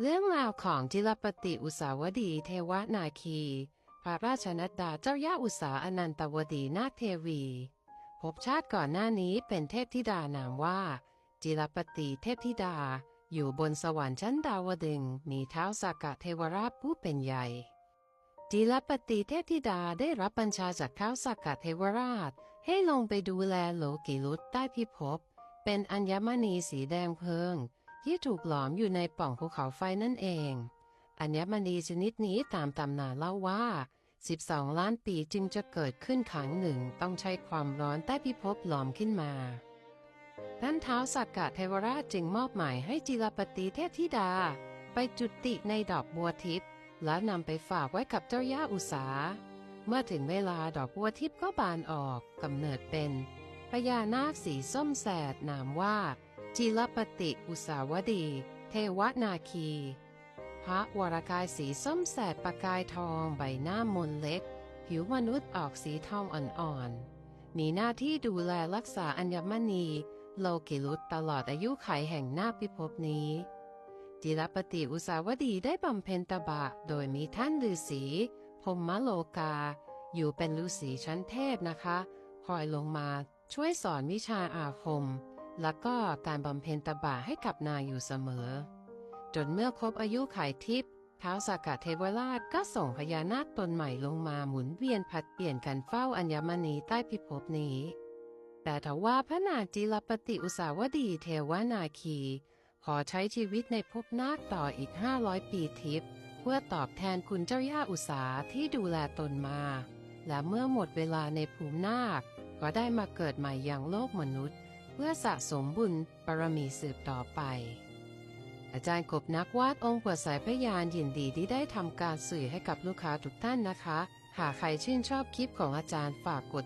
เรื่องราวของจิรปติอุสาวดีเทวนาคี พระราชนัดดาเจ้าย่าอุสาอนันตวดีนาคเทวีภพชาติก่อนหน้านี้เป็นเทพธิดานามว่า จิรปติเทพธิดา อยู่บนสวรรค์ชั้นดาวดึงมีเท้าสากะเทวราชผู้เป็นใหญ่ จิรปติเทพธิดาได้รับบัญชาจากเท้าสากะเทวราช ให้ลงไปดูแลโลกิลุตใต้พิภพเป็นอัญมณีสีแดงเพลิง ที่ถูกหลอมอยู่ในปล่องภูเขาไฟนั่นเอง อัญมณีชนิดนี้ตามตำนานเล่าว่า 12 ล้านปีจึงจะเกิดขึ้นครั้งหนึ่งต้องใช้ความร้อนใต้พิภพหลอมขึ้นมาท่านเท้าวสักกะเทวราชจึงมอบหมายให้จิรปติเทพธิดา ไปจุติในดอกบัวทิพย์และนำไปฝากไว้กับเจ้าย่าอุสา เมื่อถึงเวลาดอกบัวทิพย์ก็บานออกกำเนิดเป็นพญานาคสีส้มแสดนามว่า จิรปติอุสาวดี เทวนาคี พระวรกายสีส้มแสดประกายทองใบหน้ามนเล็ก ผิวมนุษย์ออกสีทองอ่อนๆมีหน้าที่ดูแลรักษาอัญมณี โลกิลุตตลอดอายุไขแห่งนาพิภพนี้จิรปติอุสาวดีได้บำเพ็ญตบะ โดยมีท่านฤาษีพรหมโลกา อยู่เป็นฤาษีชั้นเทพนะคะ คอยลงมาช่วยสอนวิชาอาคม แล้วก็การบำเพ็ญตบะให้กับนางอยู่เสมอ จนเมื่อครบอายุไขทิพย์ท้าวสากะเทวราชก็ส่งพญานาคตนใหม่ลงมาหมุนเวียนผัดเปลี่ยนกันเฝ้าอัญมณีใต้พิภพนี้ แต่ทว่าพระนาจิรปติอุสาวดีเทวนาคี ขอใช้ชีวิตในภพนาคต่ออีก 500 ปีทิพย์เพื่อตอบแทนคุณเจ้าย่าอุสาที่ดูแลตนมา และเมื่อหมดเวลาในภูมินาค ก็ได้มาเกิดใหม่อย่างโลกมนุษย์ เพื่อสะสมบุญบารมีสืบต่อไป อาจารย์กบนักวาดองค์ปวดสายพยานยินดีที่ได้ทำการสื่อให้กับลูกค้าทุกท่านนะคะ หากใครชื่นชอบคลิปของอาจารย์ฝากกด